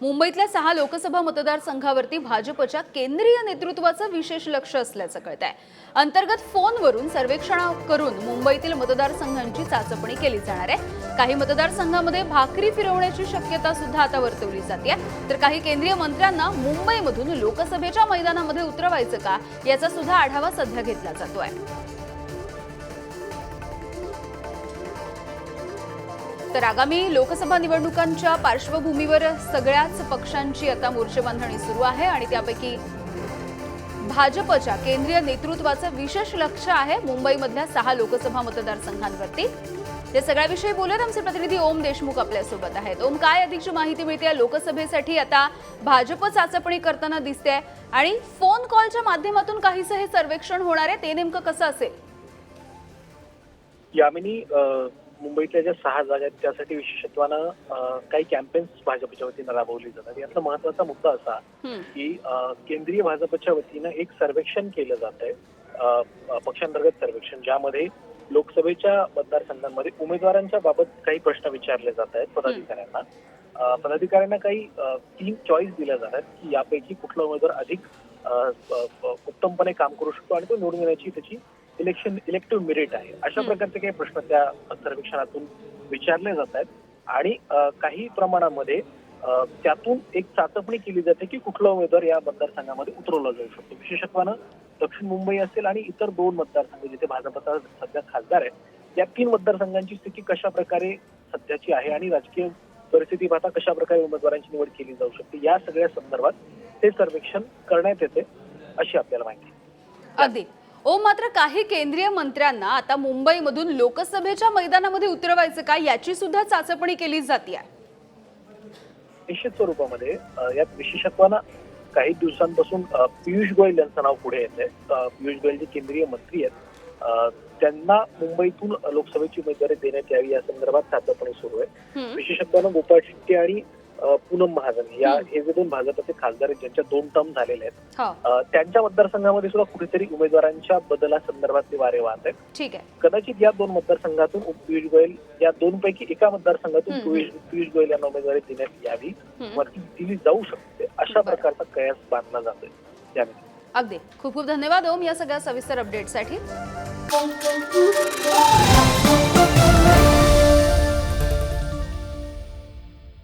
मुंबईतल्या सहा लोकसभा मतदारसंघावरती भाजपच्या केंद्रीय नेतृत्वाचं विशेष लक्ष असल्याचं कळत आहे अंतर्गत फोनवरून सर्वेक्षण करून मुंबईतील मतदारसंघांची चाचपणी केली जाणार आहे. काही मतदारसंघामध्ये भाकरी फिरवण्याची शक्यता सुद्धा आता वर्तवली जाते तर काही केंद्रीय मंत्र्यांना मुंबईमधून लोकसभेच्या मैदानामध्ये उतरवायचं का याचा सुद्धा आढावा सध्या घेतला जातोय. तर आगामी लोकसभा निवडणुकांच्या पार्श्वभूमीवर सगळ्याच पक्षांची आता मोर्चेबांधणी सुरू आहे आणि त्यापैकी भाजपच्या केंद्रीय नेतृत्वाचं विशेष लक्ष आहे मुंबईमधल्या सहा लोकसभा मतदारसंघांवरती. या सगळ्याविषयी बोलत आमचे प्रतिनिधी ओम देशमुख आपल्यासोबत आहेत. ओम काय अधिकची माहिती मिळते लोकसभेसाठी? आता भाजप चाचपणी करताना दिसते आणि फोन कॉलच्या माध्यमातून काहीसं हे सर्वेक्षण होणार आहे ते नेमकं कसं असेल? यामिनी मुंबईतल्या ज्या सहा जागा आहेत त्यासाठी विशेषत्वानं काही कॅम्पेन्स भाजपच्या वतीनं राबवली जातात. यातला महत्त्वाचा मुद्दा असा. की केंद्रीय भाजपच्या वतीनं एक सर्वेक्षण केलं जात आहे पक्षांतर्गत सर्वेक्षण ज्यामध्ये लोकसभेच्या मतदारसंघांमध्ये उमेदवारांच्या बाबत काही प्रश्न विचारले जात आहेत पदाधिकाऱ्यांना. पदाधिकाऱ्यांना काही तीन चॉईस दिल्या जात आहेत की यापैकी कुठला उमेदवार अधिक उत्तमपणे काम करू शकतो आणि तो निवडून येण्याची त्याची इलेक्शन इलेक्टिव्ह मेरिट आहे अशा. प्रकारचे काही प्रश्न त्या सर्वेक्षणातून विचारले जात आहेत आणि काही प्रमाणामध्ये त्यातून एक चाचपणी केली जाते की कुठला उमेदवार या मतदारसंघामध्ये उतरवला जाऊ शकतो विशेषत्वानं दक्षिण मुंबई असेल आणि इतर दोन मतदारसंघ जिथे भाजपचा सध्या खासदार आहे या तीन मतदारसंघांची स्थिती कशा प्रकारे सध्याची आहे आणि राजकीय परिस्थिती पाहता कशा प्रकारे उमेदवारांची निवड केली जाऊ शकते या सगळ्या संदर्भात हे सर्वेक्षण करण्यात येते अशी आपल्याला माहिती आहे. अगदी ओ मात्र काही केंद्रीय मंत्र्यांना आता मुंबईमधून लोकसभेच्या मैदानामध्ये उतरवायचं का याची सुद्धा चाचपणी केली जाते निश्चित स्वरूपामध्ये यात विशेषत्वानं काही दिवसांपासून पियुष गोयल यांचं नाव पुढे येत आहे पियुष गोयल जे केंद्रीय मंत्री आहेत त्यांना मुंबईतून लोकसभेची उमेदवारी देण्यात यावी या संदर्भात चाचपणी सुरू आहे. विशेषत्वानं गोपाळ शेट्टी आणि पूनम महाजन या. हे जे दोन भाजपचे खासदार आहेत ज्यांच्या दोन टर्म झालेले आहेत हो त्यांच्या मतदारसंघामध्ये सुद्धा कुठेतरी उमेदवारांच्या बदलासंदर्भातले वारे वाहत आहेत ठीक आहे कदाचित या दोन मतदारसंघातून पियुष गोयल या दोन पैकी एका मतदारसंघातून. पियुष गोयल यांना उमेदवारी देण्यात यावी. वरती दिली जाऊ शकते अशा. प्रकारचा कयास बांधला जातोय त्यामध्ये अगदी खूप खूप धन्यवाद ओम या सगळ्या सविस्तर अपडेटसाठी